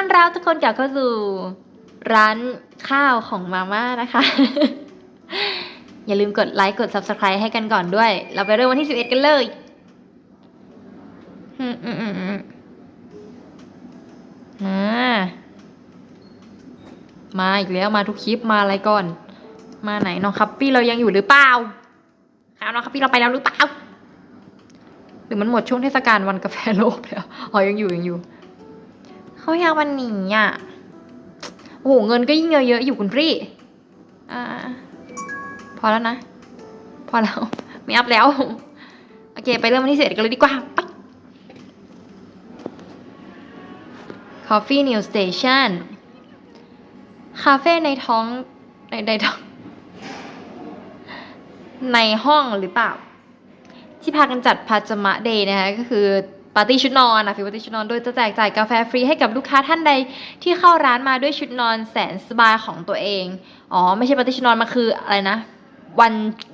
ต้อนรับทุกคนกลับเข้าสู่ ร้านข้าวของมาม่านะคะ อย่าลืมกดไลค์กด subscribe ให้กันก่อนด้วย เราไปเริ่มวันที่ 11 กันเลยอืมอืมอืมอืมมาอีกแล้วมาทุกคลิปมาอะไรก่อน มาไหนน้องคัปปี้เรายังอยู่หรือเปล่าครับน้องคัปปี้เราไปแล้วหรือเปล่าหรือมันหมดช่วงเทศกาลวันกาแฟโลกแล้วอ๋อยังอยู่ยังอยู่ เขาอยากวันหนีอะ โอ้โห เงินก็ยิ่งเยอะๆอยู่คุณพี่ อ่า พอแล้วนะ พอแล้ว ไม่อัพแล้ว โอเค ไปเริ่มวันที่เสร็จกันเลยดีกว่า ไป Coffee New Station คาเฟ่ในท้อง ในในท้อง ในห้องหรือเปล่า ที่พากันจัดพาจมะเดย์นะคะ ก็คือาร์ตี้ชุดนอนนะฟิวปาร์ตี้ชุดนอนโดยจะแจกจ่ายกาแฟฟรีให้กับลูกค้าท่านใดที่เข้าร้านมาด้วยชุดนอนแสนสบายของตัวเอง อ๋อ ไม่ใช่ปาร์ตี้ชุดนอนมันคืออะไรนะ วัน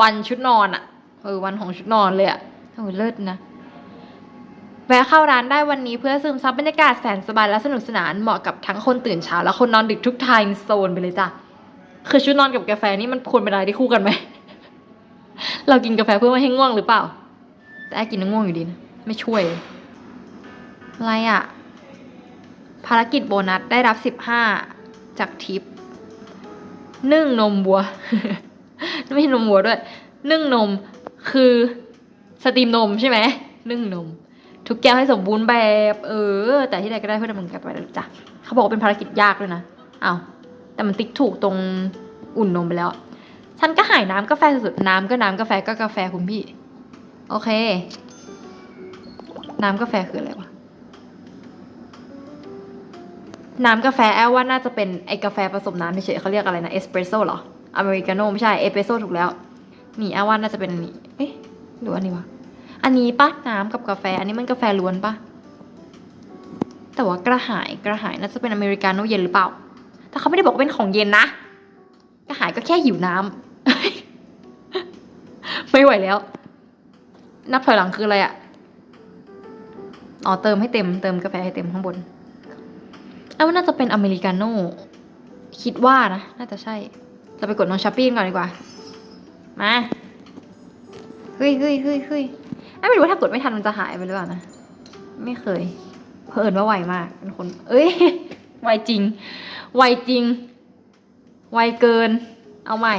วันชุดนอนอะเออวันของชุดนอนเลยอะโอ้เลิศนะแวะเข้าร้านได้วันนี้เพื่อซึมซับบรรยากาศแสนสบายและสนุกสนานเหมาะกับทั้งคนตื่นเช้าและคนนอนดึกทุกไทม์โซนไปเลยจ้ะคือชุดนอนกับกาแฟนี่มันควรเป็นอะไรที่คู่กันไหม เรากินกาแฟเพื่อไม่ให้ง่วงหรือเปล่า แต่แอกินแล้วง่วงอยู่ดีนะ ไม่ช่วย อะไรอะภารกิจโบนัสได้รับสิบห้าจากทิปนึ่งนมวัว ไม่ใช่นมวัวด้วย นึ่งนมคือสตรีมนมใช่ไหมนึ่งนม ทุกแก้วให้สมบูรณ์แบบ เออ แต่ที่ใดก็ได้เพื่อดำเนินการไปแล้วจ้ะเขาบอกว่าเป็นภารกิจยากด้วยนะเอ้าแต่มันติ๊กถูกตรงอุ่นนมไปแล้ว ฉันก็หายน้ำกาแฟสุดๆน้ำก็น้ำกาแฟก็กาแฟคุณพี่ โอเค น้ำกาแฟคืออะไรวะ น้ำกาแฟแอลว่าน่าจะเป็นไอกาแฟผสมน้ำเฉยๆเขาเรียกอะไรนะเอสเปรสโซ่เหรอ อเมริกาโน่ไม่ใช่เอสเปรสโซ่ถูกแล้ว นี่แอลว่าน่าจะเป็นอันนี้ เอ๊ะหรือว่าอันนี้วะ อันนี้ปะน้ำกับกาแฟ อันนี้มันกาแฟล้วนปะแต่ว่ากระหายกระหายน่าจะเป็นอเมริกาโน่เย็นหรือเปล่า แต่เขาไม่ได้บอกว่าเป็นของเย็นนะ กระหายก็แค่หิวน้ำไม่ไหวแล้ว นับถอยหลังคืออะไรอะอ๋อเติมให้เต็มเติมกาแฟให้เต็มข้างบน เอาว่าน่าจะเป็นอเมริกาโน่คิดว่านะ น่าจะใช่ เราไปกดน้องช้อปปี้ก่อนดีกว่า มาเฮ้ยเฮ้ยเฮ้ยเฮ้ยไอ้ไม่รู้ว่าถ้ากดไม่ทันมันจะหายไปหรือเปล่านะ ไม่เคย เพิ่นว่าไวมากเป็นคน เอ้ย ไวจริง ไวจริง ไวเกิน เอาใหม่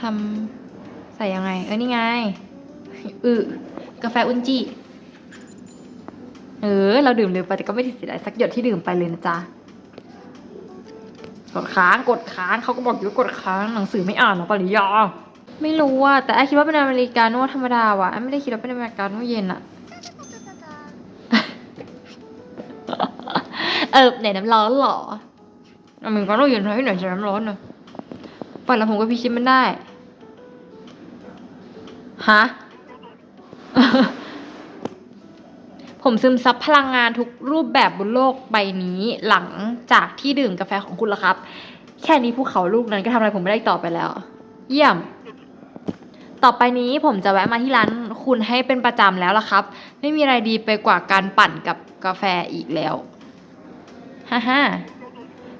ทำใส่ยังไง เออนี่ไง อือกาแฟอุนจิ เออ เราดื่มเร็วไปแต่ก็ไม่ได้เสียดายสักหยดที่ดื่มไปเลยนะจ๊ะ กดค้างกดค้างเขาก็บอกอยู่ว่ากดค้างหนังสือไม่อ่านหรอปริยาไม่รู้อะแต่ไอคิดว่าเป็นอเมริกาโน่ธรรมดาว่ะไอไม่ได้คิดว่าเป็นอเมริกาโน่เย็นอะเออไหนน้ำร้อนหรออเมริกาโน่เย็นให้หน่อยใช้น้ำร้อนหน่อยปล่อยแล้วผมก็พิชิตมันได้ฮะ ผมซึมซับพลังงานทุกรูปแบบบนโลกใบนี้หลังจากที่ดื่มกาแฟของคุณแล้วครับ แค่นี้ภูเขาลูกนั้นก็ทำอะไรผมไม่ได้ต่อไปแล้ว เยี่ยม ต่อไปนี้ผมจะแวะมาที่ร้านคุณให้เป็นประจำแล้วล่ะครับ ไม่มีอะไรดีไปกว่าการปั่นกับกาแฟอีกแล้วฮ่าฮ่า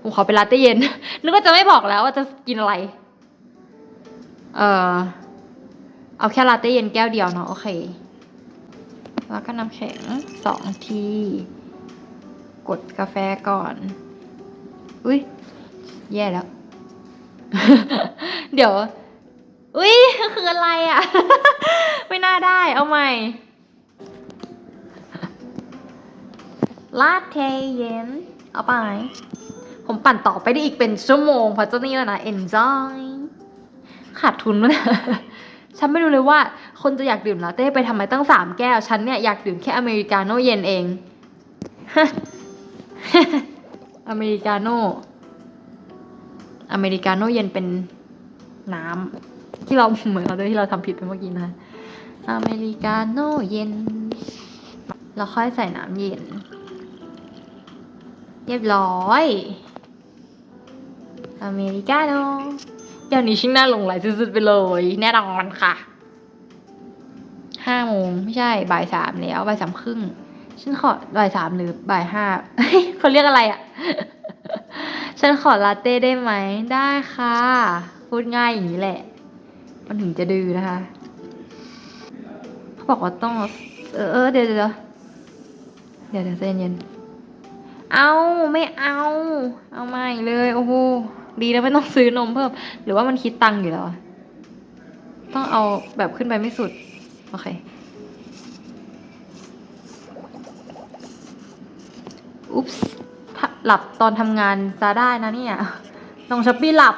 ผมขอเป็นลาเต้เย็น นึกว่าจะไม่บอกแล้วว่าจะกินอะไร เออเอาแค่ลาเต้เย็นแก้วเดียวเนาะโอเค แล้วก็น้ำแข็งสองทีกดกาแฟก่อน อุ้ยแย่แล้ว เดี๋ยว อุ้ยคืออะไรอะ่ะ ไม่น่าได้เอาใหม่ลาเทเย็น เอาไป ผมปั่นต่อไปได้อีกเป็นชั่วโมงเพราะเจ้านี่แล้วนะ enjoy ขาดทุนมั้ย ฉันไม่รู้เลยว่าคนจะอยากดื่มลาเต้ไปทำไมตั้งสามแก้ว ฉันเนี่ยอยากดื่มแค่อเมริกาโน่เย็นเอง อเมริกาโน่ อเมริกาโน่เย็นเป็นน้ำที่เราเหมือนเราด้วยที่เราทำผิดไปเมื่อกี้นะ อเมริกาโน่เย็นแล้วค่อยใส่น้ำเย็น เรียบร้อย อเมริกาโน่ เดี๋ยวนี้ชิงหน้าหลงไหลสุดๆไปเลย แน่นอนค่ะห้าโมงไม่ใช่บ่ายสามแล้วบ่ายสามครึ่งฉันขอบ่ายสามหรือบ่ายห้าเขาเรียกอะไรอะ่ะ ฉันขอลาเต้ได้ไหมได้ค่ะ พูดง่ายอย่างนี้แหละ มันถึงจะดื้อนะคะเขาบอกว่าต้อง เออเดี๋ยวเดี๋ยวเดี๋ยวเดี๋ยวเยวใจเย็นเอาไม่เอา เอาไม่เลย โอ้โห ดีแล้วไม่ต้องซื้อนมเพิ่ม หรือว่ามันคิดตังค์อยู่แล้ว ต้องเอาแบบขึ้นไปไม่สุด โอเค อุ๊ปส์หลับตอนทำงานจะได้นะเนี่ยน้องช้อปปี้หลับ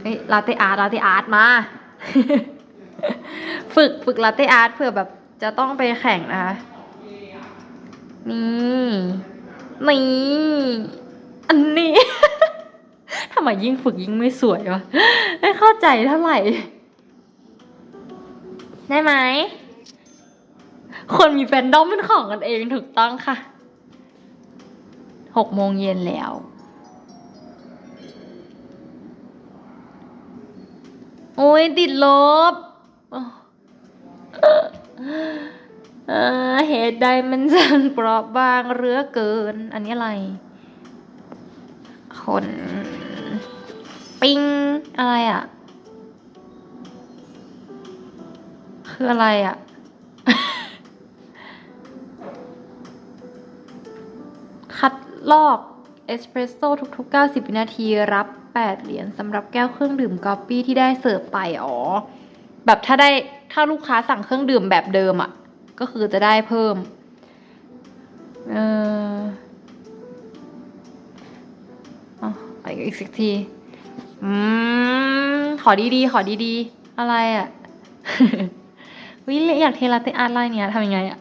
เฮ้ยลาเต้อาร์ตลาเต้อาร์ตมา ฝึกฝึกลาเต้อาร์ตเผื่อแบบจะต้องไปแข่งนะคะนี่ นี่ อันนี้ ทำไมยิ่งฝึกยิ่งไม่สวยวะไม่เข้าใจเท่าไหร่ ได้ไหม คนมีแฟนดอมเป็นของกันเองถูกต้องค่ะ หกโมงเย็นแล้ว โอ้ยติดลบเออเหตุใดมันจังเปราะบางเรือเกิน อันนี้อะไร คนปิงอะไรอะ คืออะไรอะ คัดลอกเอสเปรสโซ่ทุก ๆ 90 วินาทีรับ 8 เหรียญสำหรับแก้วเครื่องดื่มกอปปี้ที่ได้เสิร์ฟไป อ๋อ แบบถ้าได้ถ้าลูกค้าสั่งเครื่องดื่มแบบเดิมอะ่ะ ก็คือจะได้เพิ่ม เออ อีกสักที อืม ขอดีๆ ขอดีๆ อะไรอะ่ะ วิอยากเทลาเต้อาร์ตไลน์เนี่ยทำยังไงอะ่ะ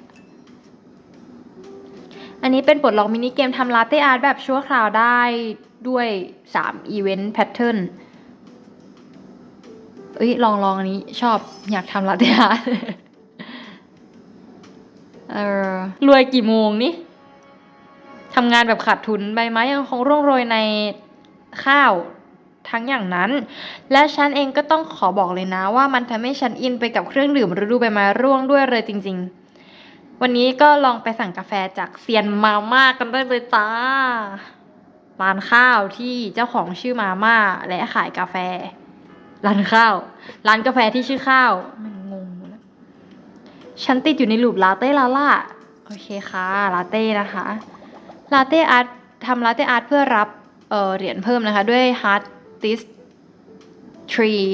อันนี้เป็นปลดล็อกมินิเกมทำลาเต้อาร์ตแบบชั่วคราวได้ด้วย3อีเวนต์แพทเทิร์นเอ้ยลองลองอันนี้ชอบอยากทำลาเต้อาร์ตเออรวยกี่โมงนี่ทำงานแบบขาดทุนใบไม้ยังคงร่วงโรยใน ข้าวทั้งอย่างนั้น และฉันเองก็ต้องขอบอกเลยนะว่ามันทำให้ฉันอินไปกับเครื่องดื่มฤดูใบไม้ร่วงด้วยเลยจริง ๆ วันนี้ก็ลองไปสั่งกาแฟจากเซียนมาม่ากันได้เลยจ้า ร้านข้าวที่เจ้าของชื่อมาม่าและขายกาแฟ ร้านข้าว ร้านกาแฟที่ชื่อข้าว มันงงหมดแล้วฉันติดอยู่ในลูปลาเต้ลาล่า โอเคค่ะ ลาเต้นะคะ ลาเต้อาร์ตทำลาเต้อาร์ตเพื่อรับ เหรียญเพิ่มนะคะ ด้วย Hard Dis Tree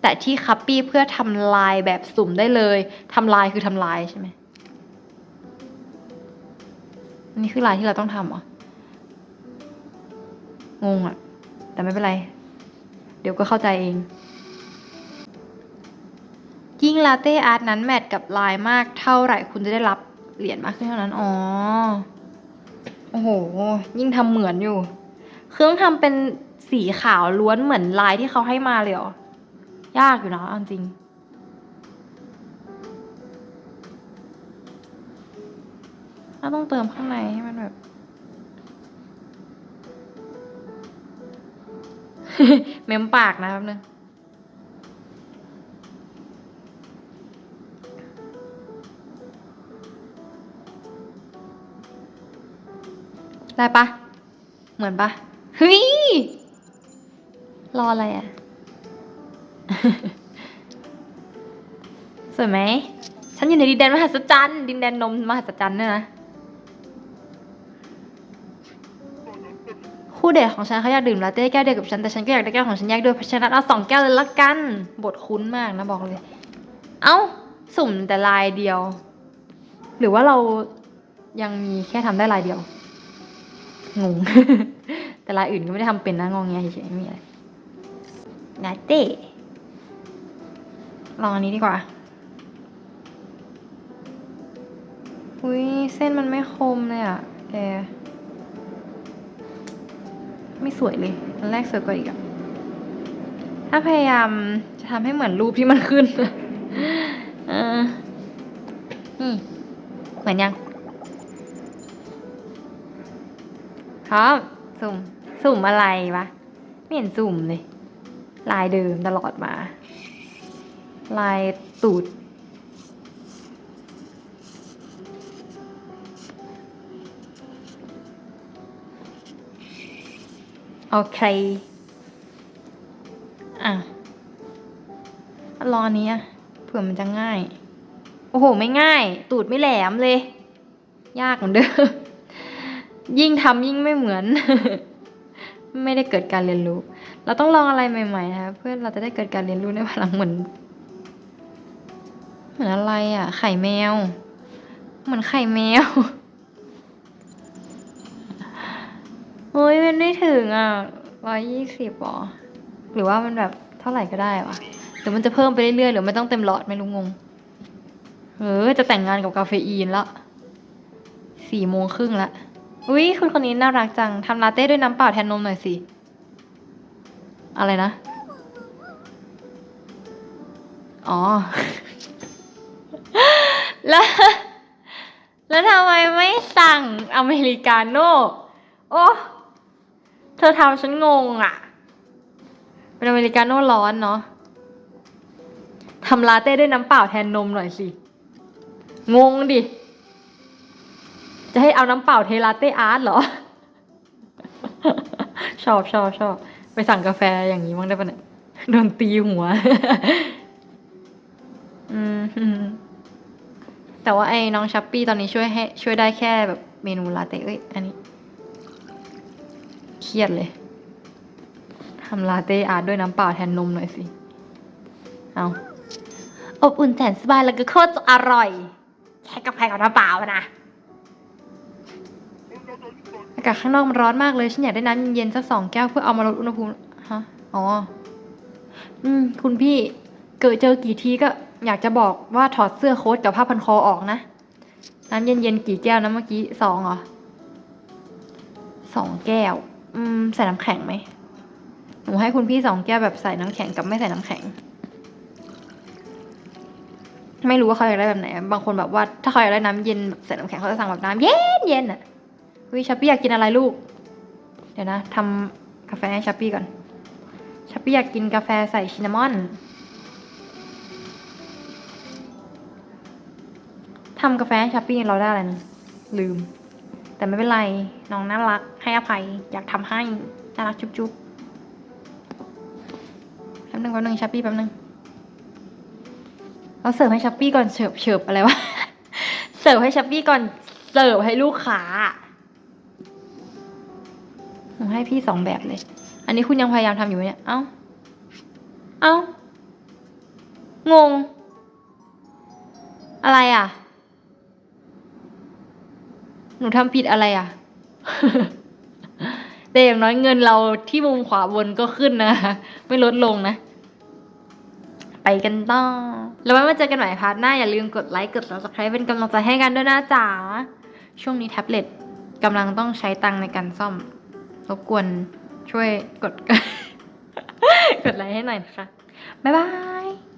แต่ที่คัปปี้เพื่อทำลายแบบสุ่มได้เลยทำลายคือทำลายใช่ไหมนนี้คือลายที่เราต้องทำเหรองงอะแต่ไม่เป็นไร เดี๋ยวก็เข้าใจเอง ยิ่งลาเต้อาร์ตนั้นแมทกับลายมากเท่าไหร่คุณจะได้รับเหรียญมากขึ้นเท่านั้น อ๋อ โอ้โห ยิ่งทำเหมือนอยู่ คือต้องทำเป็นสีขาวล้วนเหมือนลายที่เขาให้มาเลยเหรอยากอยู่นะเอาจริง เราต้องเติมข้างในให้มันแบบ เมมปากนะแป๊บนึงได้ปะ เหมือนปะ เฮ้ย รออะไรอะ สวยไหม ฉันอยู่ในดินแดนมหัศจรรย์ ดินแดนนมมหัศจรรย์เนี่ยนะ คู่เดทของฉันเขาอยากดื่มลาเต้แก้วเดียวกับฉัน แต่ฉันก็อยากได้แก้วของฉันแยกด้วยเพราะฉะนั้นเอาสองแก้วเลยละกัน บทคุ้นมากนะบอกเลย เอ้า สุ่มแต่ลายเดียว หรือว่าเรายังมีแค่ทำได้ลายเดียว งง แต่ลายอื่นก็ไม่ได้ทำเป็นนะงองแงเฉยๆไม่มีอะไรลาเต้ลองอันนี้ดีกว่า อุ้ยเส้นมันไม่คมเลยอะแก ไม่สวยเลยอันแรกสวยกว่าอีกอะถ้าพยายามจะทำให้เหมือนรูปที่มันขึ้นเออนี่เหมือนยังพร้อม สุ่ม สุ่มอะไรวะ ไม่เห็นสุ่มเลย ลายเดิมตลอดมา ลายตูด โอเค อะ รอเนี้ยเผื่อมันจะง่าย โอ้โห ไม่ง่าย ตูดไม่แหลมเลย ยากเหมือนเดิม ยิ่งทำยิ่งไม่เหมือน ไม่ได้เกิดการเรียนรู้ เราต้องลองอะไรใหม่ๆนะคะเพื่อเราจะได้เกิดการเรียนรู้ในพลังเหมือน เหมือนอะไรอะ ไข่แมว เหมือนไข่แมวเฮ้ยมันไม่ถึงอะร้อยยี่สิบหรอหรือว่ามันแบบเท่าไหร่ก็ได้วะหรือมันจะเพิ่มไปเรื่อยๆหรือไม่ต้องเต็มหลอดไม่รู้งงเออจะแต่งงานกับกาเฟอีนละสี่โมงครึ่งละ อุ้ยคุณคนนี้น่ารักจังทำลาเต้ด้วยน้ำเปล่าแทนนมหน่อยสิ อะไรนะ อ๋อ แล้ว แล้วทำไมไม่สั่งอเมริกาโน่โอ้เธอทำฉันงงอะ เป็นอเมริกาโน่ร้อนเนาะทำลาเต้ด้วยน้ำเปล่าแทนนมหน่อยสิ งงดิ จะให้เอาน้ำเปล่าเทลาเต้อาร์ตเหรอ ชอบชอบชอบไปสั่งกาแฟอย่างนี้บ้างได้ปะเนี่ยโดนตีหัว อืมแต่ว่าไอ้น้องชัปปี้ตอนนี้ช่วยให้ช่วยได้แค่แบบเมนูลาเต้เอ้ยอันนี้ เครียดเลยทำลาเต้อาร์ตด้วยน้ำเปล่าแทนนมหน่อยสิ เอาอบอุ่นแสนสบายแล้วก็โคตรอร่อย แค่กาแฟกับน้ำเปล่านะ อากาศข้างนอกมันร้อนมากเลยฉันอยากได้น้ำเย็นๆสักสองแก้วเพื่อเอามาลดอุณหภูมิฮะอ๋อ อืม คุณพี่เกิดเจอกี่ทีก็อยากจะบอกว่าถอดเสื้อโค้ทกับผ้าพันคอออกนะ น้ำเย็นๆกี่แก้วนะเมื่อกี้สองเหรอสองแก้ว อืม ใส่น้ำแข็งไหมหนูให้คุณพี่สองแก้วแบบใส่น้ำแข็งกับไม่ใส่น้ำแข็ง ไม่รู้ว่าเขาอยากได้แบบไหน บางคนแบบว่าถ้าเขาอยากได้น้ำเย็นแบบใส่น้ำแข็งเขาจะสั่งแบบน้ำเย็นเย็นอะ วิชัปปี้อยากกินอะไรลูก เดี๋ยวนะทำกาแฟให้ชัปปี้ก่อนชัปปี้อยากกินกาแฟใส่ชินามอนทำกาแฟให้ชัปปี้เราได้อะไรนะลืม แต่ไม่เป็นไร น้องน่ารัก ให้อภัย อยากทำให้ น่ารักจุ๊บจุ๊บแป๊บนึงแป๊บนึงชัปปี้แป๊บนึงเราเสิร์ฟให้ชัปปี้ก่อนเฉิบเฉิบอะไรวะ เสิร์ฟให้ชัปปี้ก่อนเสิร์ฟให้ลูกค้า ผมให้พี่สองแบบเลย อันนี้คุณยังพยายามทำอยู่ไหมเนี่ย เอ้า เอ้า งง อะไรอะ หนูทำผิดอะไรอะ แต่อย่างน้อยเงินเราที่มุมขวาบนก็ขึ้นนะ ไม่ลดลงนะ ไปกันต่อ แล้วไว้มาเจอกันใหม่พาร์ทหน้า อย่าลืมกดไลค์ กด subscribe เป็นกำลังใจให้กันด้วยนะจ๊ะช่วงนี้แท็บเล็ตกำลังต้องใช้ตังในการซ่อม รบกวนช่วยกด กดไลค์ให้หน่อยนะคะ บ๊ายบาย